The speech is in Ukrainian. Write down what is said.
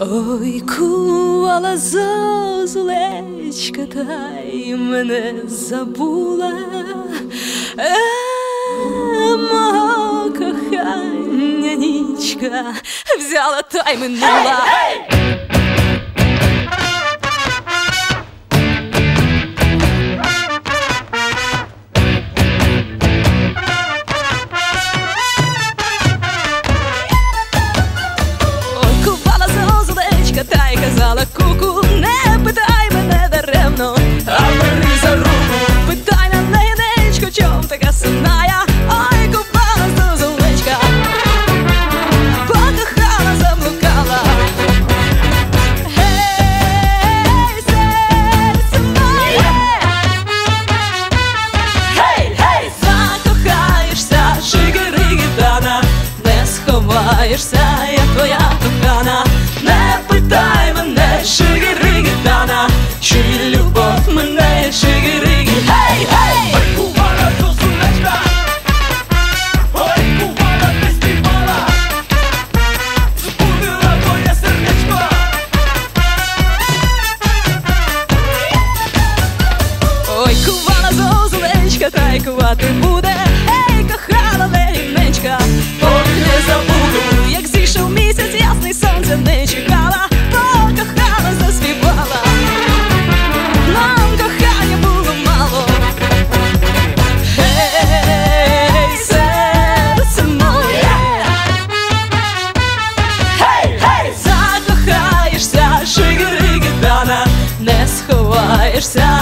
Ой, кувала зозулечка, та й мене забула. Е, мого кохання нічка взяла та й минула. Ой, сховаєшся, я твоя кохана, не питай мене, шигиригітана, чи любов мене, шигиригі, гей, гей! Ой, кувала ти співала, збудила твоє сердечко. Ой, кувала зозулечка, та й кувати буде. Боїшся